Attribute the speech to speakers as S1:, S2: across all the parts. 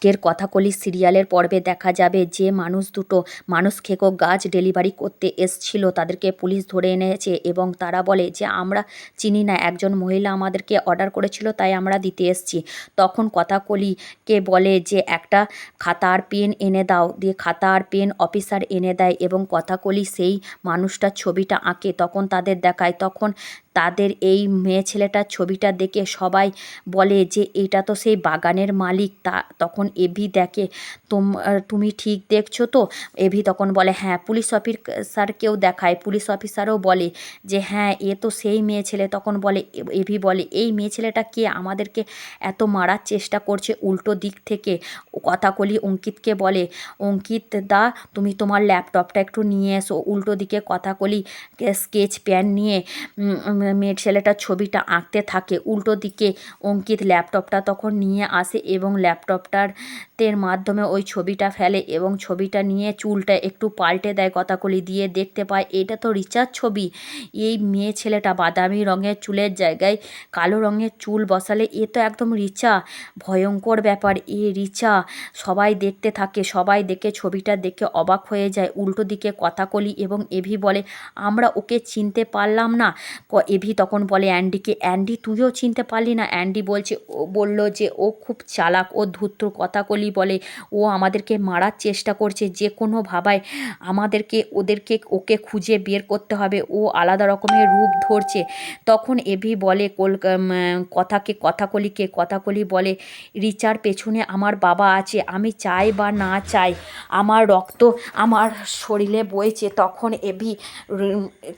S1: আজকের কথাকলি সিরিয়ালের পর্বে দেখা যাবে যে মানুষ দুটো মানুষ খেকো গাছ ডেলিভারি করতে এসছিল, তাদেরকে পুলিশ ধরে এনেছে এবং তারা বলে যে, আমরা চিনি না, একজন মহিলা আমাদেরকে অর্ডার করেছিল, তাই আমরা দিতে এসছি। তখন কথাকলিকে বলে যে, একটা খাতা আর পেন এনে দাও। দিয়ে খাতা আর পেন অফিসার এনে দেয় এবং কথাকলি সেই মানুষটার ছবিটা আঁকে, তখন তাদের দেখায়। তখন তাদের এই মেয়ে ছেলেটার ছবিটা দেখে সবাই বলে যে, এটা তো সেই বাগানের মালিক। তা তখন এভি দেখে, তোম তুমি ঠিক দেখছ তো? এভি তখন বলে হ্যাঁ। পুলিশ অফিসারকেও দেখায়, পুলিশ অফিসারও বলে যে হ্যাঁ এ তো সেই মেয়ে ছেলে। তখন বলে এভি বলে, এই মেয়ে ছেলেটা কে? আমাদেরকে এত মারার চেষ্টা করছে উল্টো দিক থেকে। কথাকলি অঙ্কিতকে বলে, অঙ্কিত দা, তুমি তোমার ল্যাপটপটা একটু নিয়ে এসো। উল্টো দিকে কথাকলি স্কেচ প্যান নিয়ে উম, উম, মেয়ে ছেলেটার ছবিটা আঁকতে থাকে। উল্টো দিকে অঙ্কিত ল্যাপটপটা তখন নিয়ে আসে এবং ল্যাপটপটার তের মাধ্যমে ওই ছবিটা ফেলে এবং ছবিটা নিয়ে চুলটা একটু পাল্টে দেয় কথাকলি দিয়ে দেখতে পায় এটা তো রিচার ছবি। এই মেয়ে ছেলেটা বাদামি রঙের চুলের জায়গায় কালো রঙের চুল বসালে এ তো একদম রিচা। ভয়ঙ্কর ব্যাপার এ রিচা। সবাই দেখতে থাকে সবাই দেখে ছবিটা দেখে অবাক হয়ে যায়। উল্টো দিকে কথাকলি এবং এভি বলে আমরা ওকে চিনতে পারলাম না। এভি তখন বলে, অ্যান্ডিকে, অ্যান্ডি তুইও চিনতে পারলি না? অ্যান্ডি বলছে, ও বলল যে, ও খুব চালাক, ও ধূর্ত কথাকলি বলে, ও আমাদেরকে মারার চেষ্টা করছে, যে কোনো ভাবায় আমাদেরকে, ওদেরকে, ওকে খুঁজে বের করতে হবে, ও আলাদা রকমের রূপ ধরছে। তখন এভি বলে, কল কথাকে কথাকলিকে কথাকলি বলে, রিচার পেছনে আমার বাবা আছে, আমি চাই বা না চাই, আমার রক্ত আমার শরীরে বইছে। তখন এভি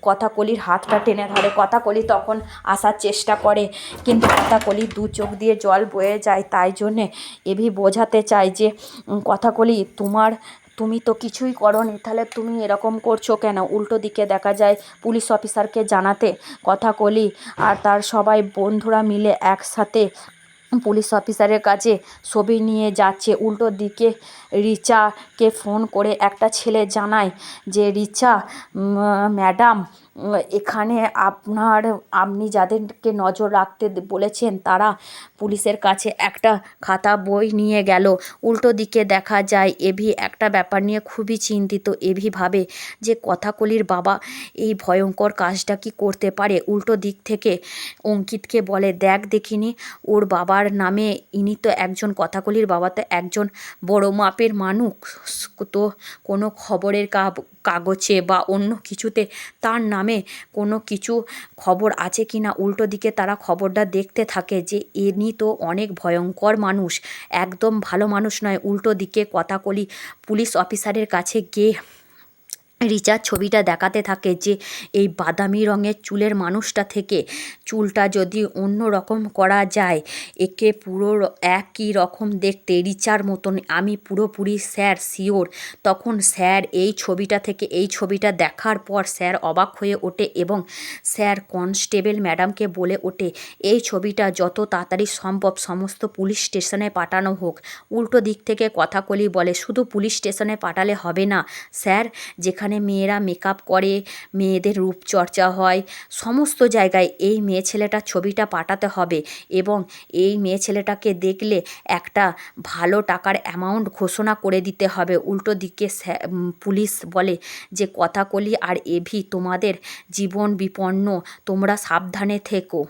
S1: কথাকলির হাতটা টেনে ধরে কথাকলি তখন আসার চেষ্টা করে। কিন্তু কথাকলি দু চোখ দিয়ে জল বয়ে যায় তাই জন্যে এভি বোঝাতে চায় যে উম, কথাকলি তোমার তুমি তো কিছুই করনি তাহলে তুমি এরকম করছ কেন? উল্টো দিকে দেখা যায় পুলিশ অফিসারকে জানাতে কথা কলি আর তার সবাই বন্ধুরা মিলে একসাথে পুলিশ অফিসারের কাছে ছবি নিয়ে যাচ্ছে। উল্টো দিকে রিচাকে ফোন করে একটা ছেলে জানায় যে রিচা ম্যাডাম এখানে আপনার, আপনি যাদেরকে নজর রাখতে বলেছেন, তারা পুলিশের কাছে একটা খাতা বই নিয়ে গেল। উল্টো দিকে দেখা যায় এভি একটা ব্যাপার নিয়ে খুবই চিন্তিত। এভি ভাবে যে, কথাকলির বাবা এই ভয়ঙ্কর কাজটা কি করতে পারে? উল্টো দিক থেকে অঙ্কিতকে বলে, দেখ দেখিনি, ওর বাবার নামে ইনি তো একজন কথাকলির বাবা, তো একজন বড় মাপের মানুষ। তো কোনো খবরের কাব- কাগজে বা অন্য কিছুতে তার নামে কোনো কিছু খবর আছে কি না, উল্টো দিকে তারা খবরটা দেখতে থাকে যে এনি তো অনেক ভয়ঙ্কর মানুষ, একদম ভালো মানুষ নয়, উল্টো দিকে কথাকলি পুলিশ অফিসারের কাছে গিয়ে রিচার ছবিটা দেখাতে থাকে যে এই বাদামি রঙের চুলের মানুষটা থেকে চুলটা যদি অন্য রকম করা যায়, একে পুরো একই রকম দেখতে রিচার মতন, আমি পুরোপুরি স্যার শিওর তখন স্যার এই ছবিটা থেকে, এই ছবিটা দেখার পর স্যার অবাক হয়ে ওঠে এবং স্যার কনস্টেবল ম্যাডামকে বলে ওঠে, এই ছবিটা যত তাড়াতাড়ি সম্ভব সমস্ত পুলিশ স্টেশনে পাঠানো হোক। উল্টো দিক থেকে কথাকলি বলে, শুধু পুলিশ স্টেশনে পাঠালে হবে না, স্যার, যেখানে মেয়েরা মেকআপ করে, মেয়েদের রূপচর্চা হয়, সমস্ত জায়গায় এই মেয়ে ছেলেটার ছবিটা পাঠাতে হবে এবং এই মেয়ে ছেলেটাকে দেখলে একটা ভালো টাকার অ্যামাউন্ট ঘোষণা করে দিতে হবে। উল্টো দিকে পুলিশ বলে যে কথাকলি আর এভি তোমাদের জীবন বিপন্ন, তোমরা সাবধানে থেকো।